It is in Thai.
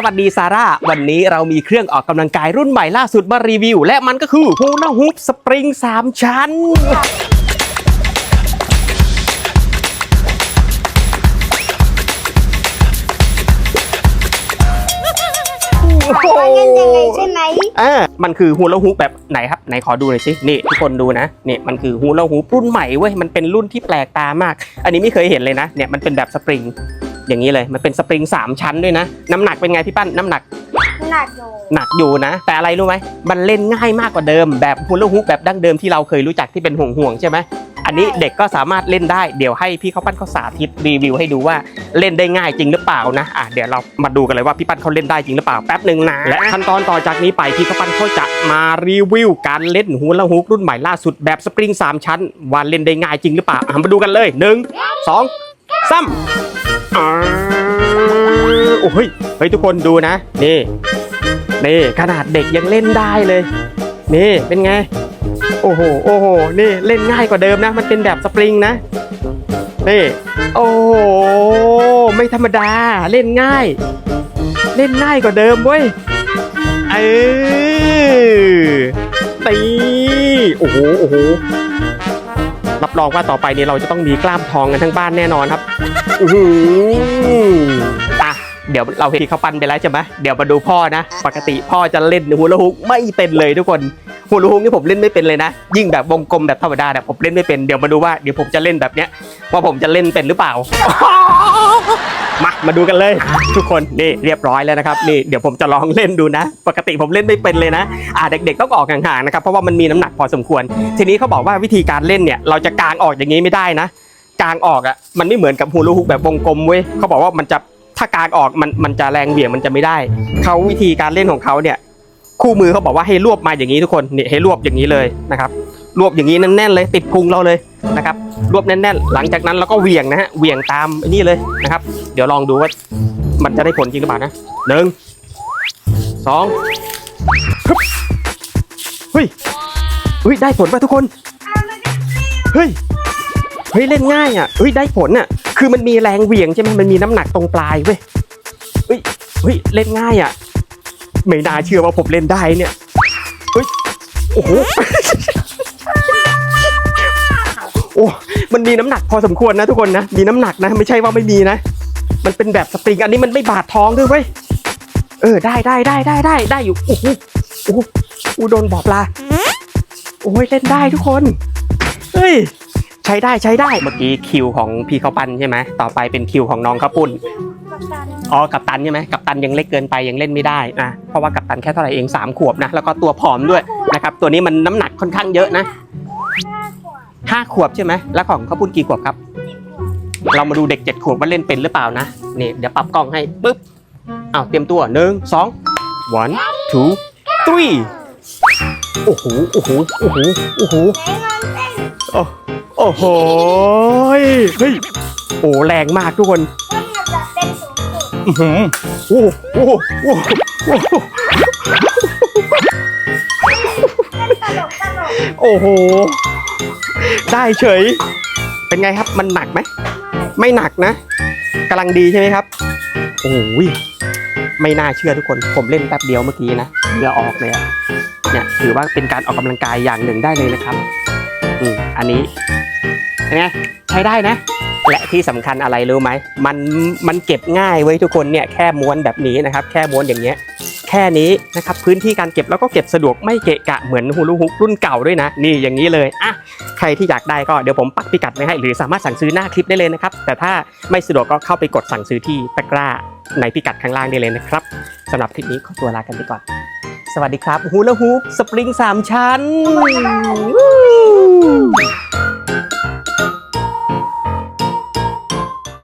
สวัสดีซาร่า วันนี้เรามีเครื่องออกกำลังกายรุ่นใหม่ล่าสุดมารีวิว และมันก็คือฮูนาฮุปสปริง 3 ชั้นว่าเล่นยังไงใช่ไหมอ่า มันคือฮูลาฮูปแบบไหนครับ ไหนขอดูหน่อยสิ นี่ทุกคนดูนะ เนี่ยมันคือฮูลาฮูปรุ่นใหม่เว้ย มันเป็นรุ่นที่แปลกตามาก อันนี้ไม่เคยเห็นเลยนะ เนี่ยมันเป็นแบบสปริง อย่างนี้เลย มันเป็นสปริง 3 ชั้นด้วยนะ น้ำหนักเป็นไงพี่ปั้น น้ำหนัก หนักอยู่หนักอยู่นะ แต่อะไรรู้ไหม มันเล่นง่ายมากกว่าเดิม แบบฮูลาฮูปแบบดั้งเดิมที่เราเคยรู้จักที่เป็นห่วงห่วงๆใช่ไหม อันนี้เด็กก็สามารถเล่นได้ เดี๋ยวให้พี่เขาปั้นเขาสาธิตรีวิวให้ดูว่าเล่นได้ง่ายจริงหรือเปล่านะ อะเดี๋ยวเรามาดูกันเลยว่าพี่ปั้นเขาเล่นได้จริงหรือเปล่าแป๊บหนึ่งนะ และขั้นตอนต่อจากนี้ไปพี่เขาปั้นเขาจะมารีวิวการเล่นฮูลาฮูปรุ่นใหม่ล่าสุดแบบสปริง 3 ชั้นว่าเล่นได้ง่ายจริงหรือเปล่าอะมาดูกันเลยหนึ่งสอง สามอ่าโอ้ยเฮ้ยทุกคนดูนะ นี่ นี่ขนาดเด็กยังเล่นได้เลย นี่เป็นไง โอ้โห โอ้โห นี่เล่นง่ายกว่าเดิมนะ มันเป็นแบบสปริงนะ นี่ โอ้โห ไม่ธรรมดา เล่นง่าย เล่นง่ายกว่าเดิมเว้ย เออตีโอ้โห โอ้โห รับรองว่าต่อไปนี้เราจะต้องมีกล้ามทองกันทั้งบ้านแน่นอนครับอือหืออะเดี๋ยวเราเห็นที่เขาปั้นไปแล้วใช่ไหมเดี๋ยวมาดูพ่อนะ ปกติพ่อจะเล่นฮูลาฮูกไม่เป็นเลยทุกคนฮูลาฮูกนี่ผมเล่นไม่เป็นเลยนะ ยิ่งแบบวงกลมแบบธรรมดาเนี่ยผมเล่นไม่เป็น เดี๋ยวมาดูว่าเดี๋ยวผมจะเล่นแบบเนี้ยว่าผมจะเล่นเป็นหรือเปล่า มามาดูกันเลย ทุกคนนี่เรียบร้อยแล้วนะครับนี่เดี๋ยวผมจะลองเล่นดูนะ ปกติผมเล่นไม่เป็นเลยนะอ่าเด็กๆต้องออกห่างๆนะครับเพราะว่ามันมีน้ำหนักพอสมควร ทีนี้เขาบอกว่าวิธีการเล่นเนี่ยเราจะกางออกอย่างนี้ไม่ได้นะกางออกอะมันไม่เหมือนกับฮูลูฮุกแบบวงกลมเว้ยเขาบอกว่ามันจะถ้ากางออกมันมันจะแรงเหวี่ยงมันจะไม่ได้เขาวิธีการเล่นของเขาเนี่ยคู่มือเขาบอกว่าให้รวบมาอย่างนี้ทุกคนนี่ให้รวบอย่างนี้เลยนะครับ รวบอย่างนี้แน่นๆเลย ติดพุงเราเลยนะครับ รวบแน่นๆ หลังจากนั้นเราก็เหวี่ยงนะฮะเหวี่ยงตามไอ้นี่เลยนะครับ เดี๋ยวลองดูว่ามันจะได้ผลจริงหรือเปล่านะหนึ่งสองฮึบเฮ้ยเฮ้ยได้ผลป่ะทุกคนเฮ้ยเฮ้ยเล่นง่ายอะเฮ้ยได้ผลอะคือมันมีแรงเหวี่ยงใช่ไหมมันมีน้ำหนักตรงปลายเว้ยเฮ้ยเฮ้ยเล่นง่ายอะไม่น่าเชื่อว่าผมเล่นได้เนี่ยเฮ้ยโอ้โห โอ้ มันมีน้ำหนักพอสมควรนะทุกคนนะ มีน้ำหนักนะ ไม่ใช่ว่าไม่มีนะ มันเป็นแบบสปริง อันนี้มันไม่บาดท้องด้วยเว้ย เออ ได้ได้ได้ได้ได้ได้อยู่ โอ้โหโอ้โหโดนบอปลา โอ้ยเล่นได้ทุกคน เฮ้ย ใช้ได้ใช้ได้ เมื่อกี้คิวของพี่เขาปั้นใช่ไหม ต่อไปเป็นคิวของน้องข้าปุ้นอ๋อ กัปตันใช่ไหมกัปตันยังเล็กเกินไปยังเล่นไม่ได้นะ เพราะว่ากัปตันแค่เท่าไหร่เอง3ขวบนะ แล้วก็ตัวผอมด้วยนะครับ ตัวนี้มันน้ำหนักค่อนข้างเยอะนะ ห้าขวบ5ขวบใช่ไหมแล้วของข้าวปุ้นกี่ขวบครับสิบขวบเรามาดูเด็ก7ขวบว่าเล่นเป็นหรือเปล่านะนี่เดี๋ยวปรับกล้องให้ปึ๊บอ้าวเตรียมตัวหนึ่งสอง one two three โอ้โหโอ้โหโอ้โหโอ้โหไหนลองเต้นโอ้โอ้โหยเฮ้ยโอ้แรงมากทุกคนว่ามันจะเต้นสูงสุดอื้อหือโอ้โหโอ้โหโอ้โหเต้นตลกตลกโอ้โห ได้เฉย เป็นไงครับมันหนักไหม ไม่หนักนะกำลังดีใช่ไหมครับ โอ้ยไม่น่าเชื่อทุกคน ผมเล่นแป๊บเดียวเมื่อกี้นะเหงื่อออกเลยอะเนี่ยถือว่าเป็นการออกกำลังกายอย่างหนึ่งได้เลยนะครับอืมอันนี้เป็นไงใช้ได้นะ และที่สำคัญอะไรรู้ไหมมันมันเก็บง่ายไว้ยทุกคนเนี่ยแค่ม้วนแบบนี้นะครับ แค่ม้วนอย่างเงี้ย แค่นี้นะครับพื้นที่การเก็บแล้วก็เก็บสะดวกไม่เกะกะเหมือนฮูลูฮุกรุ่นเก่าด้วยนะ นี่อย่างนี้เลยอะใครที่อยากได้ก็เดี๋ยวผมปักพิกัดไว้ให้ หรือสามารถสั่งซื้อหน้าคลิปได้เลยนะครับ แต่ถ้าไม่สะดวกก็เข้าไปกดสั่งซื้อที่ตะกร้าในพิกัดข้างล่างได้เลยนะครับสำหรับคลิปนี้ขอตัวลากันไปก่อน สวัสดีครับฮูลาฮูปสปริงสามชั้น